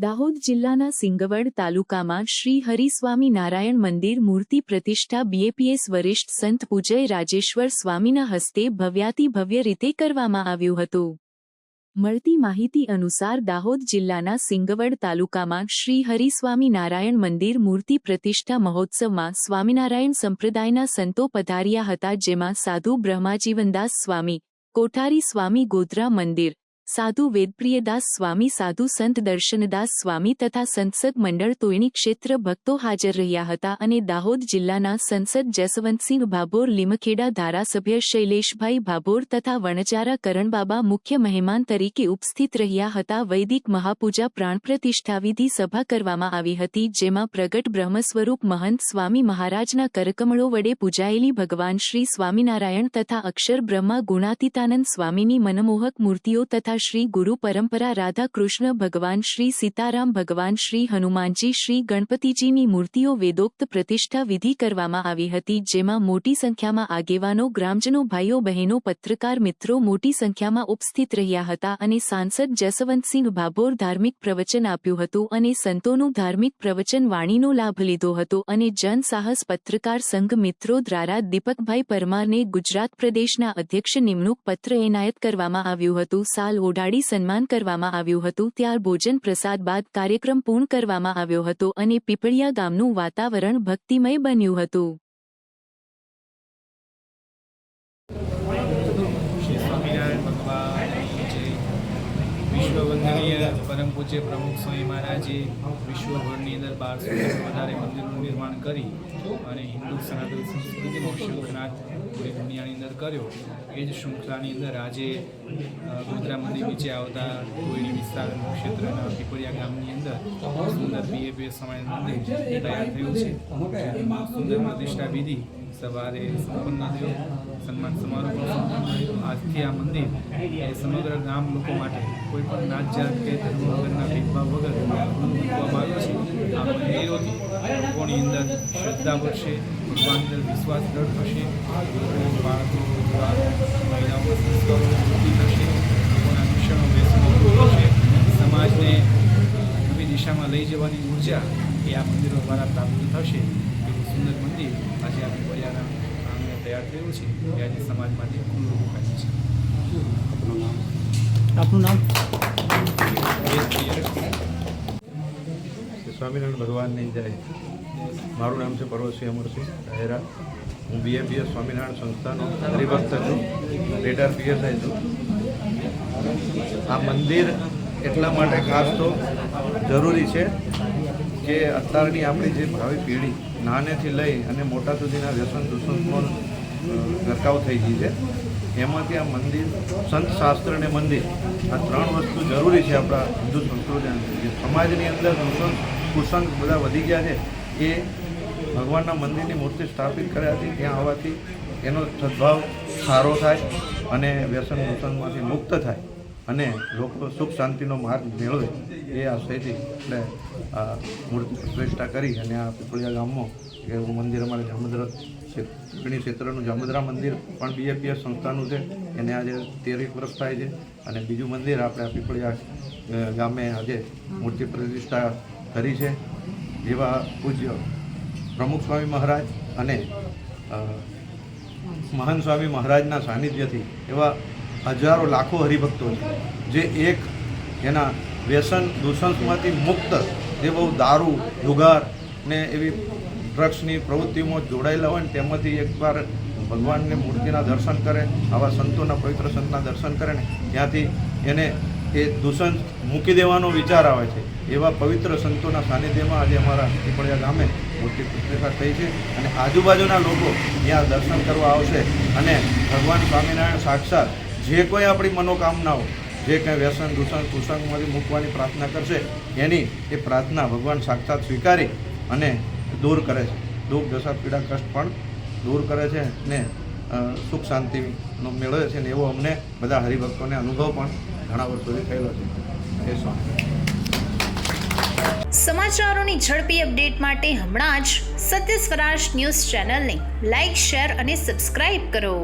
દાહોદ જિલ્લાના સિંગવડ તાલુકામાં શ્રી હરિસ્વામી નારાયણ મંદિર મૂર્તિ પ્રતિષ્ઠા બીએપીએસ વરિષ્ઠ સંત પૂજય રાજેશ્વર સ્વામીના હસ્તે ભવ્યાતિ ભવ્ય રીતે કરવામાં આવ્યું હતું. મળતી માહિતી અનુસાર દાહોદ જિલ્લાના સિંગવડ તાલુકામાં શ્રી હરિસ્વામી નારાયણ મંદિર મૂર્તિ પ્રતિષ્ઠા મહોત્સવમાં સ્વામિનારાયણ સંપ્રદાયના સંતો પધાર્યા હતા જેમાં સાધુ બ્રહ્માજીવનદાસ સ્વામી, કોઠારી સ્વામી ગોધરા મંદિર સાધુ વેદપ્રિયદાસ સ્વામી, સાધુ સંત દર્શનદાસ સ્વામી તથા સંસદ મંડળ તોયણી ક્ષેત્ર ભક્તો હાજર રહ્યા હતા અને દાહોદ જિલ્લાના સંસદ જસવંતસિંહ ભાભોર, લીમખેડા ધારાસભ્ય શૈલેષભાઈ ભાભોર તથા વણજારા કરણબાબા મુખ્ય મહેમાન તરીકે ઉપસ્થિત રહ્યા હતા. વૈદિક મહાપૂજા પ્રાણ પ્રતિષ્ઠા સભા કરવામાં આવી હતી, જેમાં પ્રગટ બ્રહ્મ સ્વરૂપ મહંત સ્વામી મહારાજના કરકમળો વડે પૂજાયેલી ભગવાન શ્રી સ્વામિનારાયણ તથા અક્ષર બ્રહ્મા ગુણાતીતાનંદ સ્વામીની મનમોહક મૂર્તિઓ તથા શ્રી ગુરુ પરંપરા રાધા કૃષ્ણ ભગવાન શ્રી સીતારામ ભગવાન શ્રી હનુમાનજી શ્રી ગણપતિજીની મૂર્તિઓ વેદોક્ત પ્રતિષ્ઠા વિધિ કરવામાં આવી હતી, જેમાં મોટી સંખ્યામાં આગેવાનો, ગ્રામજનો, ભાઈઓ, બહેનો, પત્રકાર મિત્રો મોટી સંખ્યામાં ઉપસ્થિત રહ્યા હતા અને સાંસદ જસવંતસિંહ ભાભોર ધાર્મિક પ્રવચન આપ્યું હતું અને સંતોનું ધાર્મિક પ્રવચન વાણીનો લાભ લીધો હતો અને જનસાહસ પત્રકાર સંઘ મિત્રો દ્વારા દીપકભાઈ પરમારને ગુજરાત પ્રદેશના અધ્યક્ષ નિમણૂક પત્ર એનાયત કરવામાં આવ્યું હતું. સાલ ઓઢાડી સન્માન કરવામાં આવ્યું હતું. ત્યાર ભોજન પ્રસાદ બાદ કાર્યક્રમ પૂર્ણ કરવામાં આવ્યો હતો અને પીપળિયા ગામનું વાતાવરણ ભક્તિમય બન્યું હતું. સ્વામિનારાયણ ભગવાન જય વિશ્વ વંદનીય પરમ પૂજ્ય પ્રમુખ સ્વામી મહારાજે વિશ્વભરની અંદર બારસો વધારે મંદિરનું નિર્માણ કરી અને હિન્દુ સનાતન સંસ્કૃતિનો શિવનાથ પૂરી દુનિયાની અંદર કર્યો. એ જ શૃંખલાની અંદર આજે ગોધરા મંદિર નીચે આવતા કોઈની વિસ્તાર ક્ષેત્રના પીપળિયા ગામની અંદર સુંદર બીએપીએસ સમય મંદિર તૈયાર થયું છે. સુંદર પ્રતિષ્ઠા વિધિ સવારે સંપન્ન થયો સન્માન સમારોહ પણ સંપન્ન આજથી આ મંદિર એ સમગ્ર ગામ લોકો માટે કોઈ પણ નાચ જાત કે ધર્મ ભેદભાવ વગર મૂકવામાં આવ્યું છે. આ મંદિરોથી લોકોની અંદર શ્રદ્ધા વધશે, ભગવાન અંદર વિશ્વાસ દ્રઢ થશે બાળકો મહિલાઓના સંસ્કારો વૃદ્ધિ થશે, લોકોના શિક્ષણો વ્યસનો સમાજને નવી દિશામાં લઈ જવાની ઊર્જા એ આ મંદિરો દ્વારા પ્રાપ્ત થશે એવું સુંદર મંદિર આજે આપણે પીપળિયાના આંગણે તૈયાર થયું છે એ આજે સમાજ માટે ખુલ્લું મુકાયું છે. આપનું નામ? શ્રી સ્વામિનારાયણ ભગવાનની જય. મારું નામ છે પર્વતસિંહ અમરસિંહ ડાયરા હું બીએપીએસ સ્વામિનારાયણ સંસ્થાનો હરિભક્ત છું. રેડર પીએસઆઈ છું. આ મંદિર એટલા માટે ખાસ તો જરૂરી છે કે અત્યારની આપણી જે ભાવિ પેઢી નાનેથી લઈ અને મોટા સુધીના વ્યસન દૂષણનો ગરકાવ થઈ ગઈ છે. એમાંથી આ મંદિર, સંત શાસ્ત્ર અને મંદિર, આ ત્રણ વસ્તુ જરૂરી છે આપણા હિન્દુ સંસ્કૃતિ સમાજની અંદર દૂષણ કુસંગ બધા વધી ગયા છે, એ ભગવાનના મંદિરની મૂર્તિ સ્થાપિત કર્યાથી ત્યાં આવવાથી એનો સદભાવ સારો થાય અને વ્યસન દૂષણમાંથી મુક્ત થાય. અને લોકો સુખ શાંતિનો માર્ગ મેળવે એ આશયથી એટલે આ મૂર્તિ પ્રતિષ્ઠા કરી અને આ પીપળિયા ગામમાં એવું મંદિર અમારે જામુદ્રા ચૂંટણી ક્ષેત્રનું જામદ્રા મંદિર પણ બીએપીએસ સંસ્થાનું છે. એને આજે તેરેક વર્ષ થાય છે અને બીજું મંદિર આપણે આ પીપળિયા ગામે આજે મૂર્તિ પ્રતિષ્ઠા કરી છે. જેવા પૂજ્ય પ્રમુખ સ્વામી મહારાજ અને મહાન સ્વામી મહારાજના સાનિધ્યથી એવા હજારો લાખો હરિભક્તો છે. જે એક એના વ્યસન, દૂષણમાંથી મુક્ત, જે બહુ દારૂ, જુગાર ને એવી ડ્રગ્સની પ્રવૃત્તિઓમાં જોડાયેલા હોય ને તેમાંથી એકવાર ભગવાનની મૂર્તિના દર્શન કરે, આવા સંતોના પવિત્ર સંતના દર્શન કરે ને, ત્યાંથી એને એ દૂષણ મૂકી દેવાનો વિચાર આવે છે. એવા પવિત્ર સંતોના સાનિધ્યમાં આજે અમારા ટીપળિયા ગામે મૂર્તિ પ્રતિષ્ઠા થઈ છે અને આજુબાજુના લોકો ત્યાં દર્શન કરવા આવશે અને ભગવાન સ્વામિનારાયણ સાક્ષાત જે કોઈ આપણી મનોકામનાઓ, જે કંઈ વ્યસન, દૂષણ, કુસંગમાંથી મૂકવાની પ્રાર્થના કરશે, એની એ પ્રાર્થના ભગવાન સાક્ષાત સ્વીકારી અને દૂર કરે છે. દુઃખ, દશા, પીડા, કષ્ટ પણ દૂર કરે છે ને સુખ, શાંતિનો મેળવે છે ને એવો અમને બધા હરિભક્તોને અનુભવ પણ ઘણા વર્ષોથી થયેલો છે. એ સમાચારોની ઝડપી અપડેટ માટે હમણાં જ સત્ય સ્વરાજ ન્યૂઝ ચેનલને લાઇક શેર અને સબસ્ક્રાઇબ કરો.